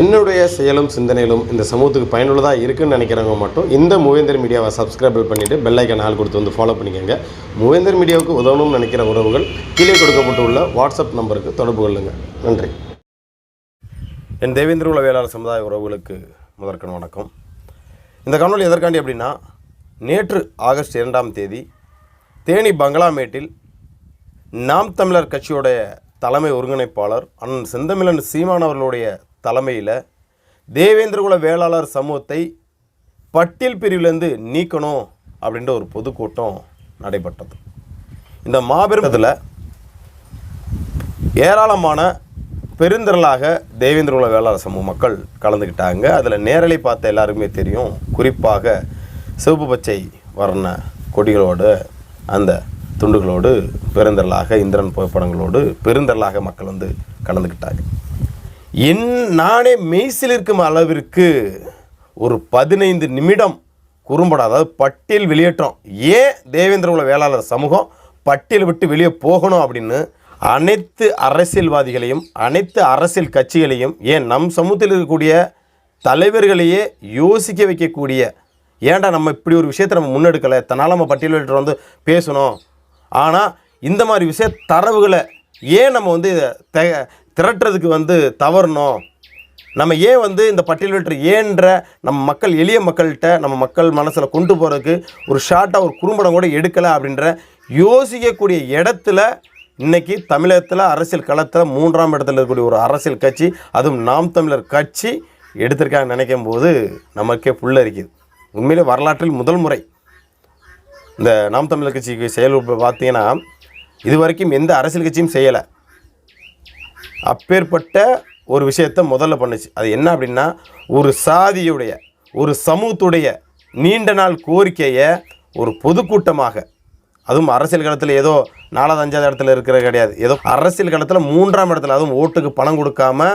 என்னுடைய செயலும் சிந்தனையிலும் இந்த சமூகத்துக்கு பயனுள்ளதாக இருக்குன்னு நினைக்கிறவங்க மட்டும் இந்த மூவேந்தர் மீடியாவை சப்ஸ்கிரைப் பண்ணிவிட்டு பெல்லைக்கன் ஆள் கொடுத்து வந்து ஃபாலோ பண்ணிக்கோங்க. மூவேந்தர் மீடியாவுக்கு உதவணும்னு நினைக்கிற உறவுகள் கீழே கொடுக்கப்பட்டுள்ள வாட்ஸ்அப் நம்பருக்கு தொடர்பு கொள்ளுங்கள் நன்றி. என் தேவேந்திர உளவியலாளர் வேளாளர் சமுதாய உறவுகளுக்கு முதற்கண் வணக்கம். இந்த காணொலி எதற்காண்டி அப்படின்னா நேற்று ஆகஸ்ட் இரண்டாம் தேதி தேனி பங்களாமேட்டில் நாம் தமிழர் கட்சியோடைய தலைமை ஒருங்கிணைப்பாளர் அண்ணன் செந்தமிழன் சீமான் அவர்களுடைய தலைமையில் தேவேந்திரகுல வேளாளர் சமூகத்தை பட்டியல் பிரிவிலேருந்து நீக்கணும் அப்படின்ற ஒரு பொதுக்கூட்டம் நடைபெற்றது. இந்த மாபெரும் இதில் ஏராளமான பெருந்திரளாக தேவேந்திரகுல வேளாளர் சமூக மக்கள் கலந்துக்கிட்டாங்க அதில் நேரலை பார்த்த எல்லாருக்குமே தெரியும். குறிப்பாக சிவப்பு பச்சை வர்ண கொடிகளோடு அந்த துண்டுகளோடு பெருந்திரளாக இந்திரன் புகைப்படங்களோடு பெருந்திரளாக மக்கள் வந்து கலந்துக்கிட்டாங்க என் நானே மெய்சில் இருக்கும் அளவிற்கு ஒரு பதினைந்து நிமிடம் குறும்படம் அதாவது பட்டியல் வெளியேற்றம். ஏன் தேவேந்திர உள்ள வேளாளர் சமூகம் பட்டியல் விட்டு வெளியே போகணும் அப்படின்னு அனைத்து அரசியல்வாதிகளையும் அனைத்து அரசியல் கட்சிகளையும் ஏன் நம் சமூகத்தில் இருக்கக்கூடிய தலைவர்களையே யோசிக்க வைக்கக்கூடிய ஏன்டா நம்ம இப்படி ஒரு விஷயத்தை நம்ம முன்னெடுக்கலை? தன்னால் நம்ம பட்டியல் வெளியிட்ட வந்து பேசணும். ஆனால் இந்த மாதிரி விஷய தரவுகளை ஏன் நம்ம வந்து திரட்டுறதுக்கு வந்து தவறணும். நம்ம ஏன் வந்து இந்த பட்டியலிட்டு ஏன்ற நம்ம மக்கள் எளிய மக்கள்கிட்ட நம்ம மக்கள் மனசில் கொண்டு போகிறதுக்கு ஒரு ஷார்ட்டாக ஒரு குறும்படம் கூட எடுக்கலை அப்படின்ற யோசிக்கக்கூடிய இடத்துல இன்னைக்கு தமிழகத்தில் அரசியல் களத்தில் மூன்றாம் இடத்துல இருக்கக்கூடிய ஒரு அரசியல் கட்சி அதுவும் நாம் தமிழர் கட்சி எடுத்திருக்காங்க நினைக்கும் போது நமக்கே புல்லரிக்குது உண்மையிலே வரலாற்றில் முதல் முறை இந்த நாம் தமிழர் கட்சிக்கு செயல் பார்த்தீங்கன்னா இது வரைக்கும் எந்த அரசியல் கட்சியும் செய்யலை. அப்பேற்பட்ட ஒரு விஷயத்தை முதல்ல பண்ணுச்சு. அது என்ன அப்படின்னா ஒரு சாதியுடைய ஒரு சமூகத்துடைய நீண்ட நாள் கோரிக்கையை ஒரு பொதுக்கூட்டமாக அதுவும் அரசியல் களத்தில் ஏதோ நாலாவது அஞ்சாவது இடத்துல இருக்கிற கிடையாது. ஏதோ அரசியல் களத்தில் மூன்றாம் இடத்துல அதுவும் ஓட்டுக்கு பணம் கொடுக்காம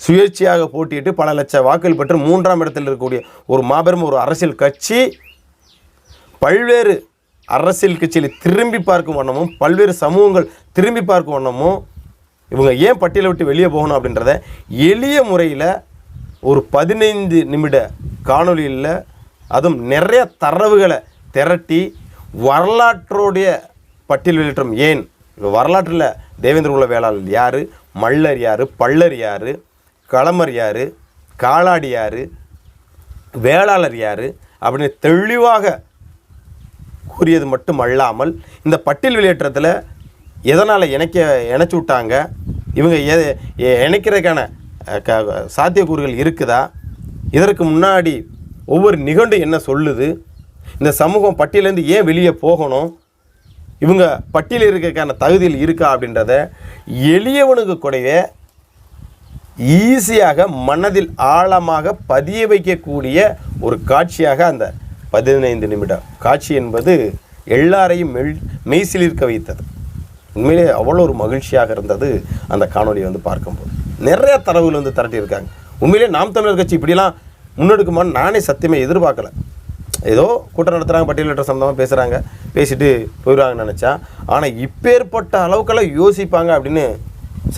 சுயேட்சையாக போட்டியிட்டு பல லட்ச வாக்குகள் பெற்று மூன்றாம் இடத்தில் இருக்கக்கூடிய ஒரு மாபெரும் ஒரு அரசியல் கட்சி பல்வேறு அரசியல் கட்சியில் திரும்பி பார்க்கும் வண்ணமும் பல்வேறு சமூகங்கள் திரும்பி பார்க்கும் வண்ணமும் இவங்க ஏன் பட்டியலை விட்டு வெளியே போகணும் அப்படின்றத எளிய முறையில் ஒரு பதினைந்து நிமிட காணொலியில் அதுவும் நிறைய தரவுகளை திரட்டி வரலாற்றோடைய பட்டியல் வெளியேற்றம் ஏன்? வரலாற்றில் தேவேந்திர குல வேளாளர் யார்? மல்லர் யார்? பள்ளர் யார்? களமர் யார்? காலாடி யார்? வேளாளர் யார்? அப்படின்னு தெளிவாக கூறியது மட்டும் அல்லாமல் இந்த பட்டியல் வெளியேற்றத்தில் எதனால் இணைக்க இணைச்சி விட்டாங்க? இவங்க இணைக்கிறதுக்கான க சாத்தியக்கூறுகள் இருக்குதா? இதற்கு முன்னாடி ஒவ்வொரு நிகண்டு என்ன சொல்லுது? இந்த சமூகம் பட்டியலேருந்து ஏன் வெளியே போகணும்? இவங்க பட்டியல் இருக்கிறதுக்கான தகுதியில் இருக்கா அப்படின்றத எளியவனுக்கு கூடவே ஈஸியாக மனதில் ஆழமாக பதிய வைக்கக்கூடிய ஒரு காட்சியாக அந்த பதினைந்து நிமிடம். காட்சி என்பது எல்லாரையும் மெல் மெய்சிலிருக்க வைத்தது. உண்மையிலே அவ்வளோ ஒரு மகிழ்ச்சியாக இருந்தது அந்த காணொலியை வந்து பார்க்கும்போது. நிறைய தரவுகள் வந்து திரட்டியிருக்காங்க. உண்மையிலே நாம் தமிழர் கட்சி இப்படிலாம் முன்னெடுக்குமான்னு நானே சத்தியமே எதிர்பார்க்கல. ஏதோ கூட்டம் நடத்துகிறாங்க பட்டியலிட்ட சம்மந்தமாக பேசுகிறாங்க பேசிட்டு போயிடுவாங்கன்னு நினச்சா. ஆனால் இப்பேற்பட்ட அளவுக்கெல்லாம் யோசிப்பாங்க அப்படின்னு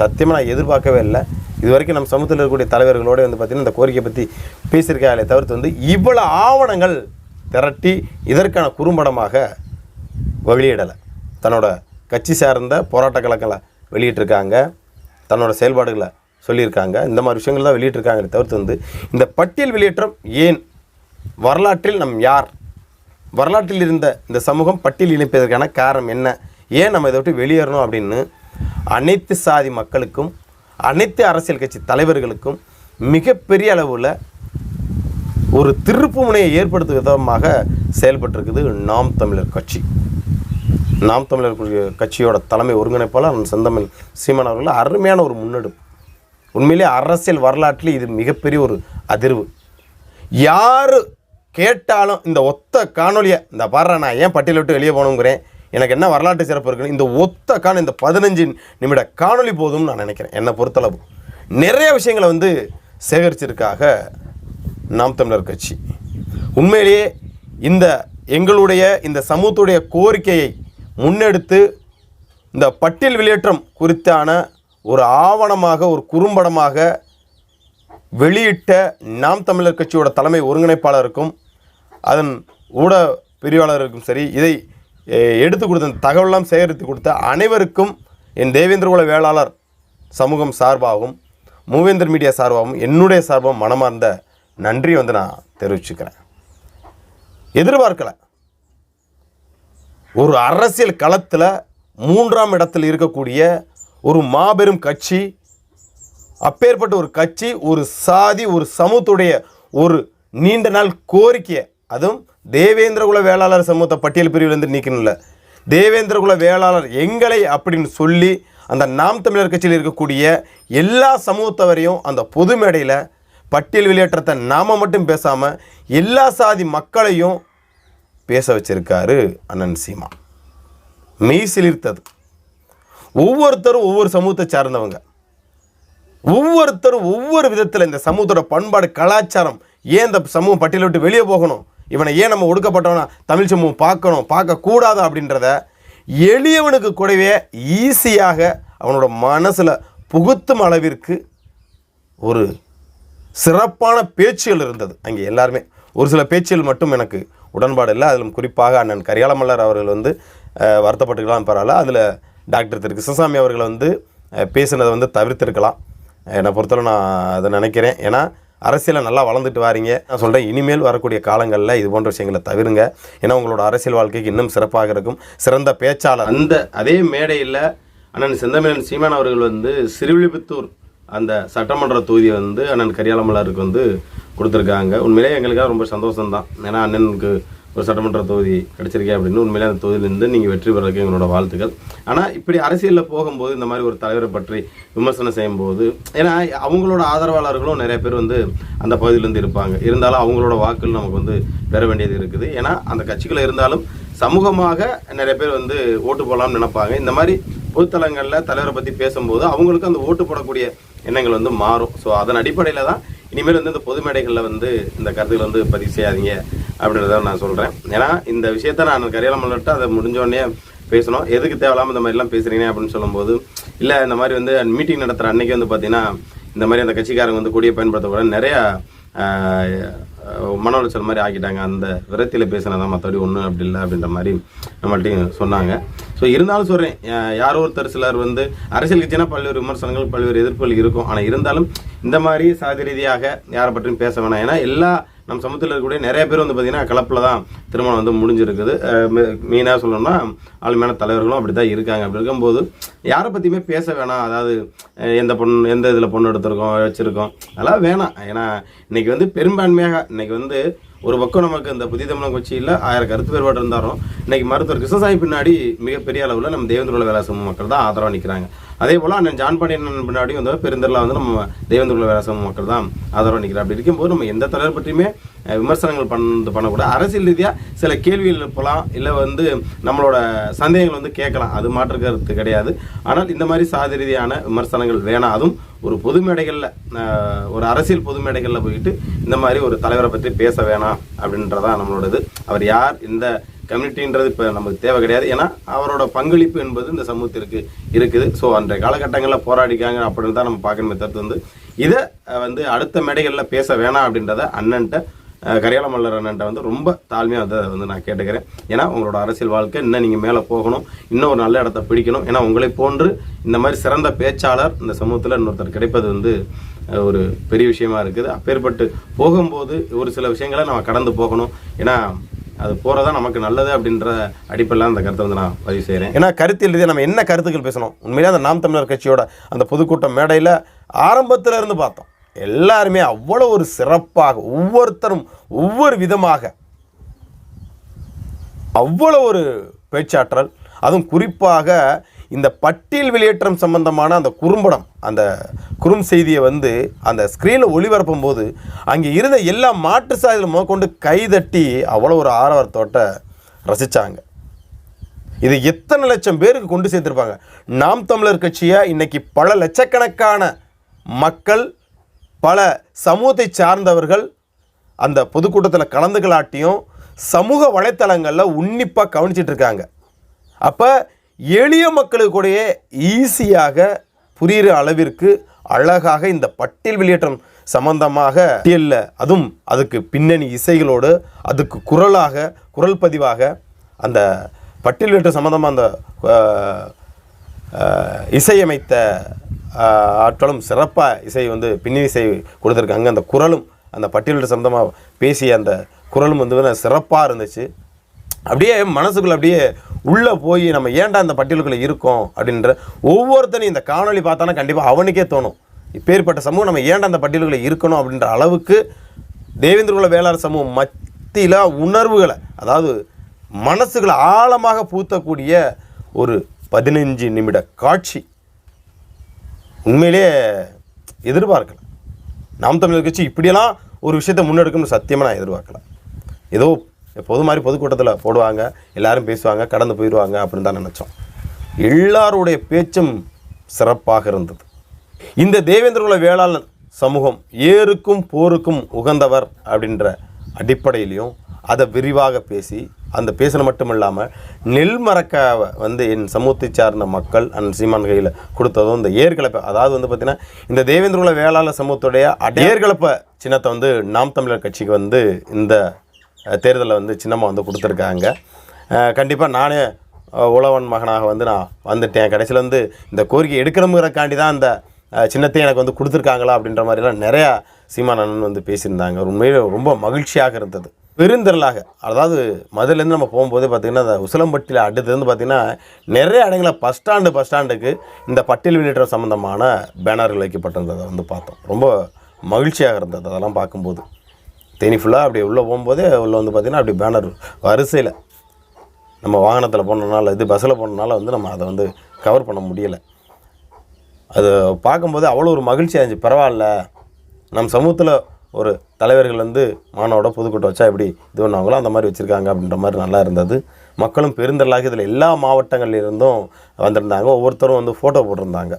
சத்தியமாக நான் எதிர்பார்க்கவே இல்லை. இது வரைக்கும் நம்ம சமூகத்தில் இருக்கக்கூடிய தலைவர்களோடு வந்து பார்த்திங்கன்னா இந்த கோரிக்கையை பற்றி பேசியிருக்காங்களே தவிர்த்து வந்து இவ்வளோ ஆவணங்கள் திரட்டி இதற்கான குறும்படமாக வெளியிடலை தன்னோட கட்சி சார்ந்த போராட்ட கலக்கங்களை வெளியிட்டிருக்காங்க. தன்னோட செயல்பாடுகளை சொல்லியிருக்காங்க. இந்த மாதிரி விஷயங்கள் தான் வெளியிட்டிருக்காங்க தவிர்த்து வந்து இந்த பட்டியல் வெளியேற்றம் ஏன் வரலாற்றில் நம் யார்? வரலாற்றில் இருந்த இந்த சமூகம் பட்டியல் இணைப்பதற்கான காரணம் என்ன? ஏன் நம்ம இதை விட்டு வெளியேறணும் அப்படின்னு அனைத்து சாதி மக்களுக்கும் அனைத்து அரசியல் கட்சி தலைவர்களுக்கும் மிகப்பெரிய அளவில் ஒரு திருப்பு முனையை ஏற்படுத்தும் விதமாக செயல்பட்டிருக்குது நாம் தமிழர் கட்சி. நாம் தமிழர் கட்சியோட தலைமை ஒருங்கிணைப்பாளர் அண்ணன் செந்தமிழ் சீமான் அவர்கள் அருமையான ஒரு முன்னெடுப்பு. உண்மையிலே அரசியல் வரலாற்றில் இது மிகப்பெரிய ஒரு அதிர்வு. யார் கேட்டாலும் இந்த ஒத்த காணொலியை இந்த பாடுற நான் ஏன் பட்டியல் விட்டு வெளியே போகணுங்கிறேன் எனக்கு என்ன வரலாற்று சிறப்பு இருக்குன்னு இந்த ஒத்த காண இந்த பதினஞ்சு நிமிட காணொளி போதும்னு நான் நினைக்கிறேன் என்னை பொறுத்தளவு. நிறைய விஷயங்களை வந்து சேகரிச்சிருக்காக நாம் தமிழர் கட்சி. உண்மையிலேயே இந்த எங்களுடைய இந்த சமூகத்துடைய கோரிக்கையை முன்னெடுத்து இந்த பட்டியல் வெளியேற்றம் குறித்தான ஒரு ஆவணமாக ஒரு குறும்படமாக வெளியிட்ட நாம் தமிழர் கட்சியோட தலைமை ஒருங்கிணைப்பாளருக்கும் அதன் ஊட பிரிவாளருக்கும் சரி இதை எடுத்து கொடுத்த தகவலாம் சேகரித்து கொடுத்த அனைவருக்கும் என் தேவேந்திரகுல வேளாளர் சமூகம் சார்பாகவும் மூவேந்தர் மீடியா சார்பாகவும் என்னுடைய சார்பாகவும் மனமார்ந்த நன்றி வந்து நான் தெரிவிச்சுக்கிறேன். எதிர்பார்க்கலை. ஒரு அரசியல் களத்தில் மூன்றாம் இடத்தில் இருக்கக்கூடிய ஒரு மாபெரும் கட்சி அப்பேற்பட்ட ஒரு கட்சி ஒரு சாதி ஒரு சமூகத்துடைய ஒரு நீண்ட நாள் கோரிக்கையை அதுவும் தேவேந்திரகுல வேளாளர் சமூகத்தை பட்டியல் பிரிவிலிருந்து நீக்கணும்ல. தேவேந்திரகுல வேளாளர் எங்களை அப்படின்னு சொல்லி அந்த நாம் தமிழர் கட்சியில் இருக்கக்கூடிய எல்லா சமூகத்தவரையும் அந்த பொது மேடையில் பட்டியல் வெளியேற்றத்தை நாம் மட்டும் பேசாமல் எல்லா சாதி மக்களையும் பேச வச்சிருக்காரு அண்ணன் சீமா. மெய் சிலிர்த்தது ஒவ்வொருத்தரும் ஒவ்வொரு சமூகத்தை சார்ந்தவங்க. ஒவ்வொருத்தரும் ஒவ்வொரு விதத்தில் இந்த சமூகத்தோட பண்பாடு கலாச்சாரம் ஏன் இந்த சமூகம் பட்டியலை விட்டு வெளியே போகணும்? இவனை ஏன் நம்ம ஒடுக்கப்பட்டவனா தமிழ் சமூகம் பார்க்கணும் பார்க்கக்கூடாது அப்படின்றத எளியவனுக்கு கூடவே ஈஸியாக அவனோட மனசில் புகுத்தும் அளவிற்கு ஒரு சிறப்பான பேச்சுகள் இருந்தது. அங்கே எல்லாருமே ஒரு சில பேச்சுகள் மட்டும் எனக்கு உடன்பாடு இல்லை. அதிலும் குறிப்பாக அண்ணன் கரியாளமல்லர் அவர்கள் வந்து வருத்தப்பட்டுக்கலாம் பரவாயில்ல. அதில் டாக்டர் திரு கிருஷ்ணசாமி அவர்கள் வந்து பேசினதை வந்து தவிர்த்திருக்கலாம். என்னை பொறுத்தவரை நான் அதை நினைக்கிறேன். ஏன்னா அரசியலில் நல்லா வளர்ந்துட்டு வாரீங்க. நான் சொல்கிறேன் இனிமேல் வரக்கூடிய காலங்களில் இது போன்ற விஷயங்களை தவிருங்க. ஏன்னா உங்களோட அரசியல் வாழ்க்கைக்கு இன்னும் சிறப்பாக இருக்கும். சிறந்த பேச்சாளர். அந்த அதே மேடையில் அண்ணன் செந்தமிழன் சீமான் அவர்கள் வந்து சிறுவிழிபுத்தூர் அந்த சட்டமன்ற தொகுதியை வந்து அண்ணன் கரியாலமலருக்கு வந்து கொடுத்துருக்காங்க. உண்மையிலே எங்களுக்காக ரொம்ப சந்தோஷம்தான். ஏன்னா அண்ணனுக்கு ஒரு சட்டமன்ற தொகுதி கிடைச்சிருக்கே அப்படின்னு உண்மையிலே அந்த தொகுதியிலேருந்து நீங்கள் வெற்றி பெறதுக்கு எங்களோட வாழ்த்துக்கள். ஆனால் இப்படி அரசியலில் போகும்போது இந்த மாதிரி ஒரு தலைவரை பற்றி விமர்சனம் செய்யும்போது ஏன்னா அவங்களோட ஆதரவாளர்களும் நிறைய பேர் வந்து அந்த பகுதியிலேருந்து இருப்பாங்க. இருந்தாலும் அவங்களோட வாக்குகள் நமக்கு வந்து பெற வேண்டியது இருக்குது. ஏன்னா அந்த கட்சிகள் இருந்தாலும் சமூகமாக நிறைய பேர் வந்து ஓட்டு போடலாம்னு நினைப்பாங்க. இந்த மாதிரி பொதுத்தலங்களில் தலைவரை பற்றி பேசும்போது அவங்களுக்கு அந்த ஓட்டு போடக்கூடிய எண்ணங்கள் வந்து மாறும். ஸோ அதன் அடிப்படையில் தான் இனிமேல் வந்து இந்த பொது மேடைகளில் வந்து இந்த கருத்துக்களை வந்து பதிவு செய்யாதீங்க அப்படின்றத நான் சொல்கிறேன் ஏன்னா இந்த விஷயத்த நான் கரையாளமல்லிட்டு அதை முடிஞ்சோடனே பேசணும். எதுக்கு தேவையில்லாமல் இந்த மாதிரிலாம் பேசுகிறீங்க அப்படின்னு சொல்லும்போது இல்லை இந்த மாதிரி வந்து மீட்டிங் நடத்துகிற அன்னைக்கு வந்து பார்த்தீங்கன்னா இந்த மாதிரி அந்த கட்சிக்காரங்க வந்து கொடியை பயன்படுத்தக்கூட நிறையா மன உளைச்சல் மாதிரி ஆக்கிட்டாங்க. அந்த விரத்தியில் பேசினதான் மற்றபடி ஒன்றும் அப்படி இல்லை அப்படின்ற மாதிரி நம்மள்ட்டையும் சொன்னாங்க. ஸோ இருந்தாலும் சொல்கிறேன் யாரோ ஒருத்தர் சிலர் வந்து அரசியல் கட்சினா பல்வேறு விமர்சனங்கள் பல்வேறு எதிர்ப்புகள் இருக்கும். ஆனால் இருந்தாலும் இந்த மாதிரி சாதி ரீதியாக யாரை பற்றியும் பேச வேணாம். ஏன்னா எல்லா நம்ம சமூகத்தில் இருக்கக்கூடிய நிறைய பேர் வந்து பார்த்தீங்கன்னா கலப்பில் தான் திருமணம் வந்து முடிஞ்சிருக்குது. மெயினாக சொல்லணும்னா ஆளுமையான தலைவர்களும் அப்படி தான் இருக்காங்க. அப்படி இருக்கும்போது யாரை பற்றியுமே பேச வேணாம். அதாவது எந்த பொண்ணு எந்த இதில் பொண்ணு எடுத்திருக்கோம் வச்சுருக்கோம். அதெல்லாம் வேணாம். ஏன்னா இன்றைக்கி வந்து பெரும்பான்மையாக இன்றைக்கி வந்து ஒரு பக்கம் நமக்கு இந்த புதிய தமிழகம் கட்சியில் ஆயிரம் கருத்து வேறுபாடு இருந்தாலும் இன்றைக்கி மருத்துவர் கிருஷ்ணசாமி பின்னாடி மிகப்பெரிய அளவில் நம்ம தேவேந்திர வேலை சமூக மக்கள் தான் ஆதரவாக நிற்கிறாங்க அதே போல் அண்ணன் ஜான் பாண்டியன் பின்னாடி வந்து பெருந்தரில் வந்து நம்ம தெய்வந்துள்ள வேலை மக்கள் தான் ஆதரவாக நிற்கிறார் அப்படி இருக்கும்போது நம்ம எந்த தலைவர் பற்றியுமே விமர்சனங்கள் பண்ண பண்ணக்கூடாது. அரசியல் ரீதியாக சில கேள்விகள் எழுப்பலாம் இல்லை வந்து நம்மளோட சந்தேகங்கள் வந்து கேட்கலாம். அது மாற்று கருத்து கிடையாது. ஆனால் இந்த மாதிரி சாதி ரீதியான விமர்சனங்கள் வேணாம். அதுவும் ஒரு பொது மேடைகளில் ஒரு அரசியல் பொது மேடைகளில் போயிட்டு இந்த மாதிரி ஒரு தலைவரை பற்றி பேச வேணாம் அப்படின்றதான் நம்மளோடது. அவர் யார் இந்த கம்யூனிட்டின்றது இப்போ நமக்கு தேவை கிடையாது. ஏன்னா அவரோட பங்களிப்பு என்பது இந்த சமூகத்திற்கு இருக்குது. ஸோ அன்றைய காலகட்டங்களில் போராடிக்காங்க அப்படின்னு தான் நம்ம பார்க்கணுமே தவிர்த்து வந்து இதை வந்து அடுத்த மேடைகளில் பேச வேணாம் அப்படின்றத அண்ணன்ட்ட கரையாள கரியால மல்லர் அண்ணன்ட்ட வந்து ரொம்ப தாழ்மையாக அதை வந்து நான் கேட்டுக்கிறேன். ஏன்னா உங்களோட அரசியல் வாழ்க்கை இன்னும் நீங்கள் மேலே போகணும். இன்னும் ஒரு நல்ல இடத்த பிடிக்கணும். ஏன்னா உங்களை போன்று இந்த மாதிரி சிறந்த பேச்சாளர் இந்த சமூகத்தில் இன்னொருத்தர் கிடைப்பது வந்து ஒரு பெரிய விஷயமா இருக்குது. அப்பேற்பட்டு போகும்போது ஒரு சில விஷயங்களை நம்ம கடந்து போகணும். ஏன்னா அது போகிறதா நமக்கு நல்லது அப்படின்ற அடிப்படையில் அந்த கருத்தை வந்து நான் பதிவு செய்கிறேன் ஏன்னா கருத்தில் ரீதியாக நம்ம என்ன கருத்துக்கள் பேசணும்? உண்மையிலே அந்த நாம் தமிழர் கட்சியோட அந்த பொதுக்கூட்டம் மேடையில் ஆரம்பத்தில் இருந்து பார்த்தோம். எல்லாருமே அவ்வளோ ஒரு சிறப்பாக ஒவ்வொருத்தரும் ஒவ்வொரு விதமாக அவ்வளோ ஒரு பேச்சாற்றல் அதுவும் குறிப்பாக இந்த பட்டியல் வெளியேற்றம் சம்பந்தமான அந்த குறும்படம் அந்த குறும் செய்தியை வந்து அந்த ஸ்க்ரீனில் ஒளிபரப்பும் போது அங்கே இருந்த எல்லா மாற்று சாதியில் முதற்கொண்டு கைதட்டி அவ்வளோ ஒரு ஆரவாரத்தோட்ட ரசித்தாங்க இது எத்தனை லட்சம் பேருக்கு கொண்டு சேர்த்துருப்பாங்க? நாம் தமிழர் கட்சியை? இன்னைக்கு பல லட்சக்கணக்கான மக்கள் பல சமூகத்தை சார்ந்தவர்கள் அந்த பொதுக்கூட்டத்தில் கலந்துக்கலாட்டியும் சமூக வலைத்தளங்களில் உன்னிப்பாக கவனிச்சிட்டு இருக்காங்க. அப்போ எளிய மக்களுக்கு ஈஸியாக புரிகிற அளவிற்கு அழகாக இந்த பட்டியல் வெளியேற்றம் சம்பந்தமாக பட்டியலில் அதுவும் அதுக்கு பின்னணி இசைகளோடு அதுக்கு குரலாக குரல் பதிவாக அந்த பட்டியல் வெளியேற்றம் சம்பந்தமாக அந்த இசையமைத்த ஆற்றலும் ஆட்களும் சிறப்பாக இசை வந்து பின்னணி இசை கொடுத்துருக்காங்க. அந்த குரலும் அந்த பட்டியலிட்ட சம்பந்தமாக பேசிய அந்த குரலும் வந்து சிறப்பாக இருந்துச்சு. அப்படியே மனசுக்குள்ளே அப்படியே உள்ளே போய் நம்ம ஏன்டா இந்த பட்டியலுக்குள்ளே இருக்கோம் அப்படின்ற ஒவ்வொருத்தனையும் இந்த காணொளி பார்த்தானா கண்டிப்பாக அவனுக்கே தோணும். இப்பேற்பட்ட சமூகம் நம்ம ஏன்டா அந்த பட்டியலுக்குள்ளே இருக்கணும் அப்படின்ற அளவுக்கு தேவேந்திரகுல வேளாண் சமூகம் மத்தியில் உணர்வுகளை அதாவது மனசுகளை ஆழமாக பூத்தக்கூடிய ஒரு பதினஞ்சு நிமிட காட்சி. உண்மையிலே எதிர்பார்க்கல நாம் தமிழர் கட்சி இப்படியெல்லாம் ஒரு விஷயத்தை முன்னெடுக்கணும்னு சத்தியமாக நான் எதிர்பார்க்கல ஏதோ பொது மாதிரி பொதுக்கூட்டத்தில் போடுவாங்க எல்லாரும் பேசுவாங்க கடந்து போயிடுவாங்க அப்படின்னு தான் நினச்சோம். எல்லாருடைய பேச்சும் சிறப்பாக இருந்தது. இந்த தேவேந்திரகுல வேளாளர் சமூகம் ஏருக்கும் போருக்கும் உகந்தவர் அப்படின்ற அடிப்படையிலையும் அதை விரிவாக பேசி அந்த பேசின மட்டும் இல்லாமல் நெல் மரக்காவை வந்து என் சமூகத்தை சார்ந்த மக்கள் அண்ட் சீமான் கையில் கொடுத்ததும் இந்த ஏர்கலப்பை அதாவது வந்து பார்த்திங்கன்னா இந்த தேவேந்திரகுல வேளாளர் சமூகத்துடைய அட- ஏர்கலப்பை சின்னத்தை வந்து நாம் தமிழர் கட்சிக்கு வந்து இந்த தேர்தலில் வந்து சின்னமாக வந்து கொடுத்துருக்காங்க. கண்டிப்பாக நானே உழவன் மகனாக வந்து நான் வந்துட்டேன். கடைசியில் வந்து இந்த கோரிக்கை எடுக்கணுங்கிறக்காண்டி தான் அந்த சின்னத்தை எனக்கு வந்து கொடுத்துருக்காங்களா அப்படின்ற மாதிரிலாம் நிறையா சீமான் அண்ணன் வந்து பேசியிருந்தாங்க. உண்மையிலே ரொம்ப மகிழ்ச்சியாக இருந்தது. பெருந்திரளாக அதாவது மதுலேருந்து நம்ம போகும்போதே பார்த்திங்கன்னா அந்த உசிலம்பட்டியில் அடுத்தது பார்த்திங்கன்னா நிறைய இடங்களில் பஸ் ஸ்டாண்டு பஸ் ஸ்டாண்டுக்கு இந்த பட்டியல் வெளியிட்ட சம்மந்தமான பேனர்கள் வைக்கப்பட்டிருந்ததை வந்து பார்த்தோம். ரொம்ப மகிழ்ச்சியாக இருந்தது அதெல்லாம் பார்க்கும்போது. தேனி ஃபுல்லாக அப்படி உள்ளே போகும்போதே உள்ளே வந்து பார்த்திங்கன்னா அப்படி பேனர் வரிசையில் நம்ம வாகனத்தில் போனதுனால இது பஸ்ஸில் போனதுனால வந்து நம்ம அதை வந்து கவர் பண்ண முடியலை. அது பார்க்கும்போது அவ்வளோ ஒரு மகிழ்ச்சியாக இருந்துச்சு. பரவாயில்ல. நம் சமூகத்தில் ஒரு தலைவர்கள் வந்து மாணவோட புதுக்கூட்டம் வச்சா எப்படி இது பண்ணுவாங்களோ அந்த மாதிரி வச்சுருக்காங்க அப்படின்ற மாதிரி நல்லா இருந்தது. மக்களும் பெருந்தரலாக இதில் எல்லா மாவட்டங்களிலிருந்தும் வந்திருந்தாங்க. ஒவ்வொருத்தரும் வந்து ஃபோட்டோ போட்டிருந்தாங்க.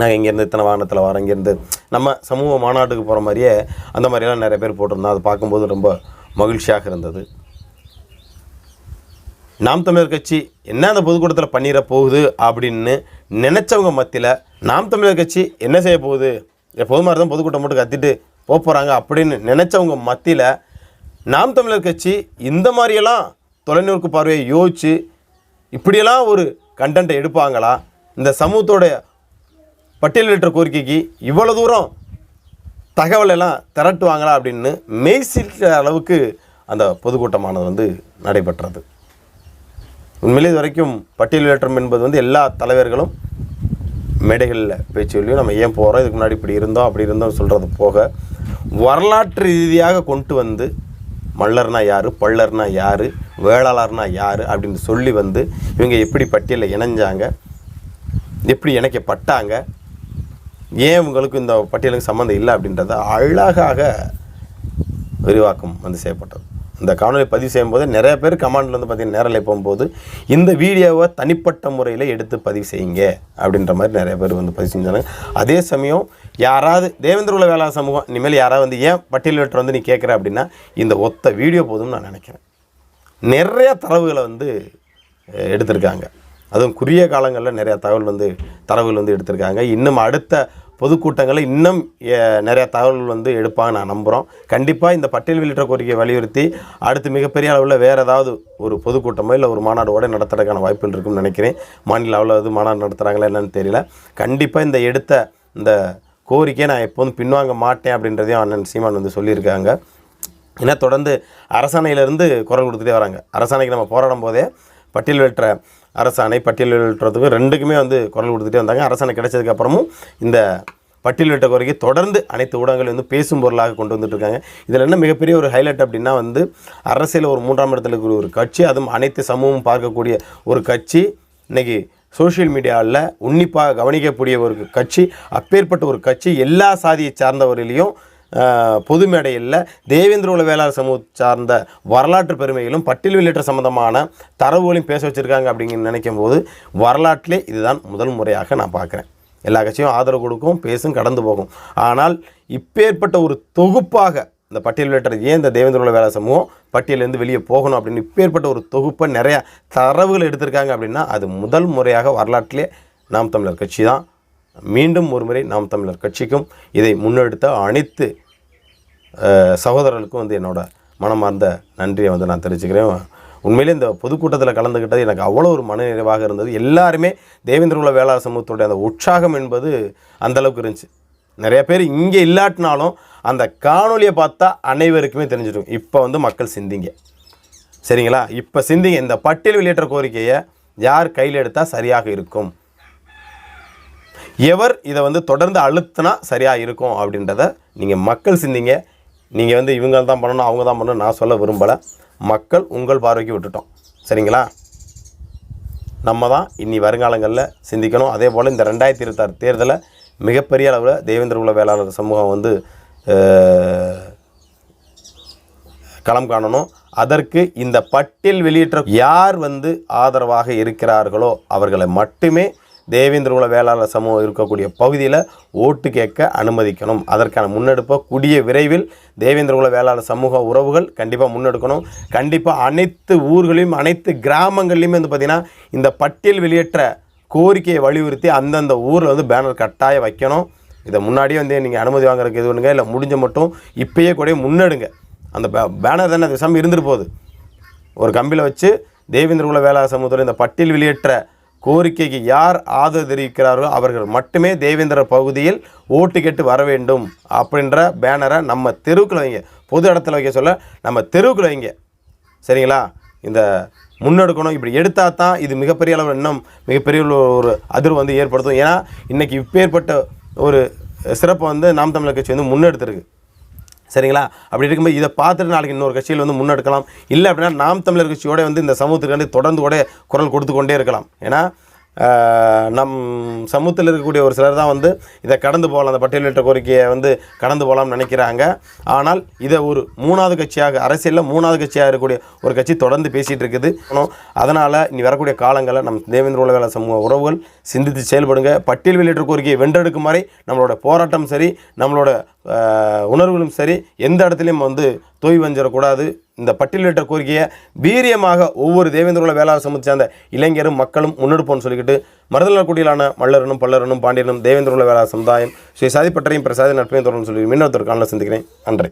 நாங்கள் இங்கேருந்து இத்தனை வாகனத்தில் வரோம் இங்கேருந்து நம்ம சமூக மாநாட்டுக்கு போகிற மாதிரியே அந்த மாதிரியெல்லாம் நிறைய பேர் போட்டிருந்தோம் அதை பார்க்கும்போது ரொம்ப மகிழ்ச்சியாக இருந்தது. நாம் தமிழர் கட்சி என்ன அந்த பொதுக்கூட்டத்தில் பண்ணிட போகுது அப்படின்னு நினச்சவங்க மத்தியில் நாம் தமிழர் கட்சி என்ன செய்ய போகுது? எப்போது மாதிரி தான் பொதுக்கூட்டம் மட்டும் கத்திட்டு போக போகிறாங்க அப்படின்னு நினச்சவங்க மத்தியில் நாம் தமிழர் கட்சி இந்த மாதிரியெல்லாம் தொலைநோக்கு பார்வையை யோசித்து இப்படியெல்லாம் ஒரு கண்டென்ட்டை எடுப்பாங்களா? இந்த சமூகத்தோடைய பட்டியலிட்ட கோரிக்கைக்கு இவ்வளோ தூரம் தகவல் எல்லாம் திரட்டுவாங்களா அப்படின்னு மெய்சிக்கிற அளவுக்கு அந்த பொதுக்கூட்டமானது வந்து நடைபெற்றது. உண்மையிலே இது வரைக்கும் பட்டியலேற்றம் என்பது வந்து எல்லா தலைவர்களும் மேடைகளில் பேச்சுலையும் நம்ம ஏன் போகிறோம் இதுக்கு முன்னாடி இப்படி இருந்தோம் அப்படி இருந்தோம் சொல்கிறது போக வரலாற்று ரீதியாக கொண்டு வந்து மல்லர்னா யார் பள்ளர்னா யார் வேளாளர்னா யார் அப்படின்னு சொல்லி வந்து இவங்க எப்படி பட்டியலில் இணைஞ்சாங்க எப்படி இணைக்கப்பட்டாங்க ஏன் உங்களுக்கு இந்த பட்டியலுக்கு சம்மந்தம் இல்லை அப்படின்றத அழகாக விரிவாக்கம் வந்து செய்யப்பட்டது. இந்த காணொலி பதிவு செய்யும்போது நிறைய பேர் கமாண்டில் வந்து பார்த்தீங்கன்னா நேரில் போகும்போது இந்த வீடியோவை தனிப்பட்ட முறையில் எடுத்து பதிவு செய்யுங்க அப்படின்ற மாதிரி நிறைய பேர் வந்து பதிவு செஞ்சாங்க. அதே சமயம் யாராவது தேவேந்திரகுல வேளாண் சமூகம் இனிமேல் யாராவது வந்து ஏன் பட்டியலிட்டு வந்து நீ கேட்குற அப்படின்னா இந்த ஒத்த வீடியோ போதும்னு நான் நினைக்கிறேன். நிறைய தரவுகளை வந்து எடுத்திருக்காங்க. அதுவும் குறுகிய காலங்களில் நிறையா தகவல் வந்து தரவுகள் வந்து எடுத்திருக்காங்க. இன்னும் அடுத்த பொதுக்கூட்டங்களில் இன்னும் நிறையா நிறைய வந்து எடுப்பாங்க நான் நம்புகிறோம் கண்டிப்பாக இந்த பட்டியல் வெளியிட்ட கோரிக்கையை வலியுறுத்தி அடுத்து மிகப்பெரிய அளவில் வேறு ஏதாவது ஒரு பொதுக்கூட்டமோ இல்லை ஒரு மாநாடோட நடத்துறதுக்கான வாய்ப்புகள் இருக்கும்னு நினைக்கிறேன். மாநில அளவில் எதுவும் மாநாடு நடத்துகிறாங்களா என்னன்னு தெரியல. கண்டிப்பாக இந்த எடுத்த இந்த கோரிக்கையை நான் எப்போதும் பின்வாங்க மாட்டேன் அப்படின்றதையும் அண்ணன் சீமான் வந்து சொல்லியிருக்காங்க. ஏன்னா தொடர்ந்து அரசாணையிலேருந்து குரல் கொடுத்துட்டே வராங்க. அரசாணைக்கு நம்ம போராடும் போதே பட்டியல் வெட்டுற அரசாணை பட்டியலிட்டுறதுக்கு ரெண்டுக்குமே வந்து குரல் கொடுத்துட்டே வந்தாங்க. அரசாணை கிடைச்சதுக்கப்புறமும் இந்த பட்டியல் வெட்ட கோரிக்கை தொடர்ந்து அனைத்து ஊடகங்கள் வந்து பேசும் பொருளாக கொண்டு வந்துட்டு இருக்காங்க. இதில் என்ன மிகப்பெரிய ஒரு ஹைலைட் அப்படின்னா வந்து அரசியல் ஒரு மூன்றாம் இடத்துல இருக்கிற ஒரு கட்சி அதுவும் அனைத்து சமூகம் பார்க்கக்கூடிய ஒரு கட்சி. இன்னைக்கு சோஷியல் மீடியாவில் உன்னிப்பாக கவனிக்கக்கூடிய ஒரு கட்சி அப்பேற்பட்ட ஒரு கட்சி எல்லா சாதியை சார்ந்தவரிலையும் பொது மேடையில் தேவேந்திர உல வேளாண் சமூகம் சார்ந்த வரலாற்று பெருமைகளும் பட்டியல் வெளியேற்ற சம்பந்தமான தரவுகளையும் பேச வச்சுருக்காங்க அப்படிங்கிற நினைக்கும் போது வரலாற்றிலே இதுதான் முதல் முறையாக நான் பார்க்குறேன். எல்லா கட்சியும் ஆதரவு கொடுக்கும் பேசும் கடந்து போகும். ஆனால் இப்பேற்பட்ட ஒரு தொகுப்பாக இந்த பட்டியல் வெளியேற்ற ஏன் இந்த தேவேந்திர உல வேளாண் சமூகம் பட்டியலேருந்து வெளியே போகணும் அப்படின்னு இப்பேற்பட்ட ஒரு தொகுப்பை நிறையா தரவுகள் எடுத்திருக்காங்க அப்படின்னா அது முதல் முறையாக வரலாற்றிலே நாம் தமிழர் கட்சி தான் மீண்டும் ஒருமுறை நாம் தமிழர் கட்சிக்கும் இதை முன்னெடுத்த அனைத்து சகோதரர்களுக்கும் வந்து என்னோட மனமார்ந்த நன்றியை வந்து நான் தெரிவிச்சுக்கிறேன். உண்மையிலே இந்த பொதுக்கூட்டத்தில் கலந்துக்கிட்டது எனக்கு அவ்வளோ ஒரு மன நிறைவாக இருந்தது. எல்லாருமே தேவேந்திரகுல வேளாண் சமூகத்துடைய அந்த உற்சாகம் என்பது அந்த அளவுக்கு இருந்துச்சு. நிறைய பேர் இங்கே இல்லாட்டினாலும் அந்த காணொலியை பார்த்தா அனைவருக்குமே தெரிஞ்சிடும். இப்போ வந்து மக்கள் சிந்திங்க. சரிங்களா? இப்போ சிந்திங்க. இந்த பட்டியல் வெளியேற்ற கோரிக்கையை யார் கையில் எடுத்தால் சரியாக இருக்கும்? எவர் இதை வந்து தொடர்ந்து அழுத்தினா சரியாக இருக்கும் அப்படின்றத நீங்கள் மக்கள் சிந்திங்க. நீங்கள் வந்து இவங்க தான் பண்ணணும் அவங்க தான் பண்ணணும் நான் சொல்ல விரும்பலை. மக்கள் உங்கள் பார்வைக்கு விட்டுட்டோம். சரிங்களா? நம்ம தான் இனி வருங்காலங்களில் சிந்திக்கணும். அதே போல் இந்த ரெண்டாயிரத்தி இருபத்தாறு தேர்தலை மிகப்பெரிய அளவில் தேவேந்திர குல வேளாளர் சமூகம் வந்து களம் காணணும். அதற்கு இந்த பட்டியல் வெளியிட்ட யார் வந்து ஆதரவாக இருக்கிறார்களோ அவர்களை மட்டுமே தேவேந்திரகுல வேளாளர் சமூகம் இருக்கக்கூடிய பகுதியில் ஓட்டு கேட்க அனுமதிக்கணும். அதற்கான முன்னெடுப்பை கூடிய விரைவில் தேவேந்திரகுல வேளாளர் சமூக உறவுகள் கண்டிப்பாக முன்னெடுக்கணும். கண்டிப்பாக அனைத்து ஊர்களையும் அனைத்து கிராமங்கள்லையுமே வந்து பார்த்திங்கன்னா இந்த பட்டியல் வெளியேற்ற கோரிக்கையை வலியுறுத்தி அந்தந்த ஊரில் வந்து பேனர் கட்டாயம் வைக்கணும். இதை முன்னாடியே வந்து நீங்கள் அனுமதி வாங்குறதுக்கு இது பண்ணுங்க இல்லை முடிஞ்ச மட்டும் இப்பயே கூட முன்னெடுங்க. அந்த பே- பேனர் தானே அது சமயம் இருந்துட்டு போகுது. ஒரு கம்பியில் வச்சு தேவேந்திரகுல வேளாளர் சமூகத்தில் இந்த பட்டியல் வெளியேற்ற கோரிக்கைக்கு யார் ஆதரவு தெரிவிக்கிறார்களோ அவர்கள் மட்டுமே தேவேந்திர பகுதியில் ஓட்டு கேட்டு வர வேண்டும் அப்படின்ற பேனரை நம்ம தெருவுக்குள்ள வைங்க. பொது இடத்துல வைக்க சொல்ல நம்ம தெருவுக்குள்ள வைங்க. சரிங்களா? இந்த முன்னெடுக்கணும் இப்படி எடுத்தால் தான் இது மிகப்பெரிய அளவில் இன்னும் மிகப்பெரிய ஒரு- ஒரு அதிர்வு வந்து ஏற்படுத்தும். ஏன்னா இன்றைக்கி இப்பேற்பட்ட ஒரு சிறப்பை வந்து நாம் தமிழர் கட்சி வந்து முன்னெடுத்திருக்கு. சரிங்களா? அப்படி இருக்கும்போது இதை பார்த்துட்டு நாளைக்கு இன்னொரு கட்சியில் வந்து முன்னெடுக்கலாம். இல்லை அப்படின்னா நாம் தமிழர் கட்சியோட வந்து இந்த சமூகத்துக்கு வந்து தொடர்ந்து கூட குரல் கொடுத்து கொண்டே இருக்கலாம். ஏன்னா நம் சமூகத்தில் இருக்கக்கூடிய ஒரு சிலர் தான் வந்து இதை கடந்து போகலாம். அந்த பட்டியலிட்ட கோரிக்கையை வந்து கடந்து போகலாம்னு நினைக்கிறாங்க. ஆனால் இதை ஒரு மூணாவது கட்சியாக அரசியலில் மூணாவது கட்சியாக இருக்கக்கூடிய ஒரு கட்சி தொடர்ந்து பேசிகிட்டு இருக்குது. அதனால் இனி வரக்கூடிய காலங்களில் நம் தேவேந்திர உலக சமூக உறவுகள் சிந்தித்து செயல்படுங்க. பட்டியல் வெளியிட்ட கோரிக்கையை வென்றெடுக்கும் வரை நம்மளோட போராட்டம் சரி நம்மளோட உணர்வுகளும் சரி எந்த இடத்துலையும் வந்து தோய் வஞ்சிடக்கூடாது இந்த பட்டியலிட்ட கோரிக்கையை வீரியமாக ஒவ்வொரு தேவேந்திரகுல வேளாளர் சமூகத்தை சேர்ந்த இளைஞரும் மக்களும் முன்னெடுப்போம்னு சொல்லிக்கிட்டு மருதநலக்குடியிலான மல்லரனும் பல்லரனும் பாண்டியனும் தேவேந்திரகுல வேளாளர் சமுதாயம் ஸ்ரீ சாதிப்பட்டரையும் பிரசாதி நட்பையும் தொடர்ந்து சொல்லி மின்னொருத்தர் காணல சந்திக்கிறேன். நன்றி.